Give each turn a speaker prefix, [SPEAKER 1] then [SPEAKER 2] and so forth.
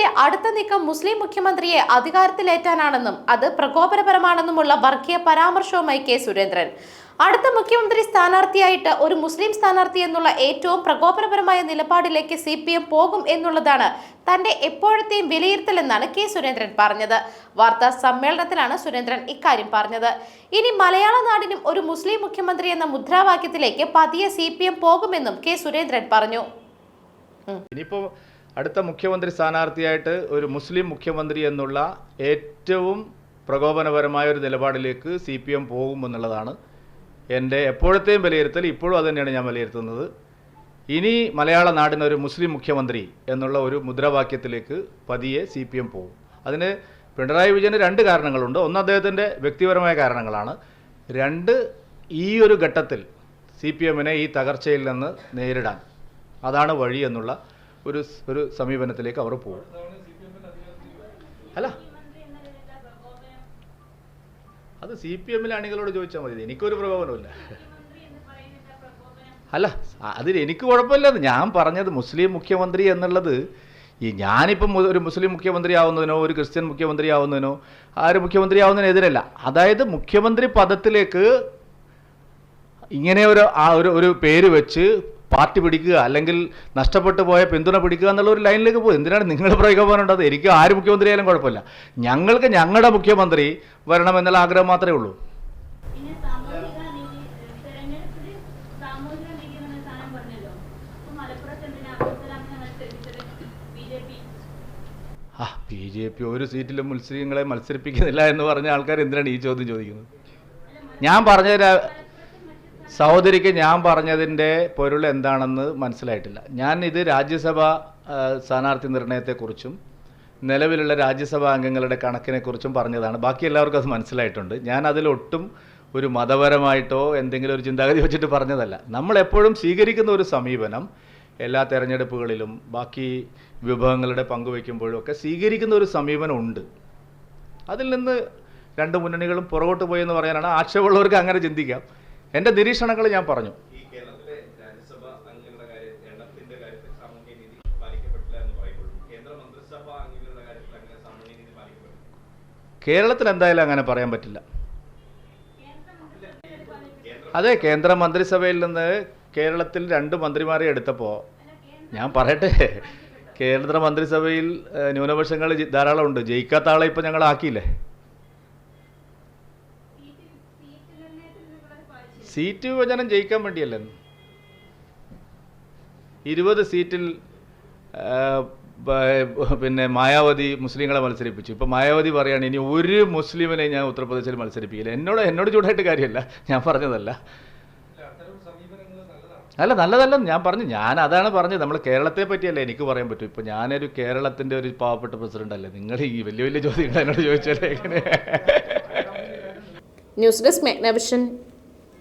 [SPEAKER 1] എമ്മിന്റെ അടുത്ത നീക്കം മുസ്ലിം മുഖ്യമന്ത്രിയെ അധികാരത്തിലേറ്റാനാണെന്നും അത് പ്രകോപനപരമാണെന്നുമുള്ള വർഗീയ പരാമർശവുമായി കെ സുരേന്ദ്രൻ. അടുത്ത മുഖ്യമന്ത്രി സ്ഥാനാർത്ഥിയായിട്ട് ഒരു മുസ്ലിം സ്ഥാനാർത്ഥി എന്നുള്ള ഏറ്റവും പ്രകോപനപരമായ നിലപാടിലേക്ക് സി പി എം പോകും എന്നുള്ളതാണ് തന്റെ എപ്പോഴത്തെയും വിലയിരുത്തലെന്നാണ് കെ സുരേന്ദ്രൻ പറഞ്ഞത്. വാർത്താ സമ്മേളനത്തിലാണ് സുരേന്ദ്രൻ ഇക്കാര്യം പറഞ്ഞത്. ഇനി മലയാള നാടിനും ഒരു മുസ്ലിം മുഖ്യമന്ത്രി എന്ന മുദ്രാവാക്യത്തിലേക്ക് പതിയെ സി പോകുമെന്നും കെ സുരേന്ദ്രൻ പറഞ്ഞു.
[SPEAKER 2] ഇനിയിപ്പോൾ അടുത്ത മുഖ്യമന്ത്രി സ്ഥാനാർത്ഥിയായിട്ട് ഒരു മുസ്ലിം മുഖ്യമന്ത്രി എന്നുള്ള ഏറ്റവും പ്രകോപനപരമായ ഒരു നിലപാടിലേക്ക് സി പി എം പോകുമെന്നുള്ളതാണ് എന്റെ എപ്പോഴത്തെയും വിലയിരുത്തൽ ഇപ്പോഴും അത് തന്നെയാണ് ഞാൻ വിലയിരുത്തുന്നത്. ഇനി മലയാള നാടിന് ഒരു മുസ്ലിം മുഖ്യമന്ത്രി എന്നുള്ള ഒരു മുദ്രാവാക്യത്തിലേക്ക് പതിയെ സി പി എം പോകും. അതിന് പിണറായി വിജയന് രണ്ട് കാരണങ്ങളുണ്ട്. ഒന്ന് അദ്ദേഹത്തിന്റെ വ്യക്തിപരമായ കാരണങ്ങളാണ്. രണ്ട് ഈ ഒരു ഘട്ടത്തിൽ സി പി എമ്മിനെ ഈ തകർച്ചയിൽ നിന്ന് നേരിടാൻ. അതാണ് വഴി എന്നുള്ള ഒരു ഒരു സമീപനത്തിലേക്ക് അവർ പോകും. അല്ല. അത് സി പി എമ്മിലെ അണികളോട് ചോദിച്ചാൽ മതി. എനിക്കൊരു പ്രകോപനമില്ല അല്ല അതിൽ എനിക്ക് കുഴപ്പമില്ല. ഞാൻ പറഞ്ഞത് മുസ്ലിം മുഖ്യമന്ത്രി എന്നുള്ളത് ഈ ഞാനിപ്പം ഒരു മുസ്ലിം മുഖ്യമന്ത്രി ആവുന്നതിനോ ഒരു ക്രിസ്ത്യൻ മുഖ്യമന്ത്രി ആവുന്നതിനോ ആര് മുഖ്യമന്ത്രി ആവുന്നതിനെതിരല്ല. അതായത് മുഖ്യമന്ത്രി പദത്തിലേക്ക് ഇങ്ങനെ ഒരു ഒരു പേര് വെച്ച് പാർട്ടി പിടിക്കുക അല്ലെങ്കിൽ നഷ്ടപ്പെട്ടു പോയ പിന്തുണ പിടിക്കുക എന്നുള്ള ഒരു ലൈനിലേക്ക് പോകും. എന്തിനാണ് നിങ്ങൾ പ്രകോപനം ഉണ്ടത് എനിക്ക് ആര് മുഖ്യമന്ത്രി ആയാലും കുഴപ്പമില്ല. ഞങ്ങൾക്ക് ഞങ്ങളുടെ മുഖ്യമന്ത്രി വരണം എന്നുള്ള ആഗ്രഹം മാത്രമേ ഉള്ളൂ. ആ ബി ജെ പി ഒരു സീറ്റിലും മുസ്ലിങ്ങളെ മത്സരിപ്പിക്കുന്നില്ല എന്ന് പറഞ്ഞ ആൾക്കാർ എന്തിനാണ് ഈ ചോദ്യം ചോദിക്കുന്നത്? ഞാൻ പറഞ്ഞ സഹോദരിക്ക് ഞാൻ പറഞ്ഞതിന്റെ പൊരുൾ എന്താണെന്ന് മനസ്സിലായിട്ടില്ല. ഞാൻ ഇത് രാജ്യസഭ സ്ഥാനാർത്ഥി നിർണയത്തെക്കുറിച്ചും നിലവിലുള്ള രാജ്യസഭാ അംഗങ്ങളുടെ കണക്കിനെക്കുറിച്ചും പറഞ്ഞതാണ്. ബാക്കി എല്ലാവർക്കും അത് മനസ്സിലായിട്ടുണ്ട്. ഞാൻ അതിലൊട്ടും ഒരു മതപരമായിട്ടോ എന്തെങ്കിലും ഒരു ചിന്താഗതി വെച്ചിട്ട് പറഞ്ഞതല്ല. നമ്മൾ എപ്പോഴും സ്വീകരിക്കുന്ന ഒരു സമീപനം എല്ലാ തെരഞ്ഞെടുപ്പുകളിലും ബാക്കി വിഭവങ്ങളുടെ പങ്കുവയ്ക്കുമ്പോഴും ഒക്കെ സ്വീകരിക്കുന്ന ഒരു സമീപനം ഉണ്ട്. അതിൽ നിന്ന് രണ്ട് മുന്നണികളും പുറകോട്ട് പോയി എന്ന് പറയാനാണ് ആക്ഷേപമുള്ളവർക്ക് അങ്ങനെ ചിന്തിക്കാം. എന്റെ നിരീക്ഷണങ്ങൾ ഞാൻ പറഞ്ഞു. കേരളത്തിൽ എന്തായാലും അങ്ങനെ പറയാൻ പറ്റില്ല. അതെ കേന്ദ്ര മന്ത്രിസഭയിൽ നിന്ന് കേരളത്തിൽ രണ്ട് മന്ത്രിമാരെ എടുത്തപ്പോൾ ഞാൻ പറയട്ടെ കേന്ദ്ര മന്ത്രിസഭയിൽ ന്യൂനപക്ഷങ്ങൾ ധാരാളമുണ്ട്. ധാരാളം ഉണ്ട് ജയിക്കാത്ത ആളെ ഇപ്പം ഞങ്ങൾ ആക്കിയില്ലേ? സീറ്റ് വിഭജനം ജയിക്കാൻ വേണ്ടിയല്ല? ഇരുപത് സീറ്റിൽ പിന്നെ മായാവതി മുസ്ലിങ്ങളെ മത്സരിപ്പിച്ചു. ഇപ്പം മായാവതി പറയുകയാണ് ഇനി ഒരു മുസ്ലിമിനെ ഞാൻ ഉത്തർപ്രദേശിൽ മത്സരിപ്പിക്കില്ല. എന്നോട് എന്നോട് ചൂടായിട്ട് കാര്യമല്ല. ഞാൻ പറഞ്ഞതല്ല. അല്ല നല്ലതല്ല. ഞാൻ പറഞ്ഞു ഞാൻ അതാണ് പറഞ്ഞത്. നമ്മൾ കേരളത്തെ പറ്റിയല്ലേ എനിക്ക് പറയാൻ പറ്റും. ഇപ്പം ഞാനൊരു കേരളത്തിന്റെ ഒരു പാവപ്പെട്ട പ്രസിഡന്റ് അല്ലേ? നിങ്ങൾ ഈ വലിയ വലിയ ചോദ്യങ്ങൾ എന്നോട് ചോദിച്ചാലേ
[SPEAKER 1] ന്യൂസ് ഡെസ്ക് മെഗ്നവിഷൻ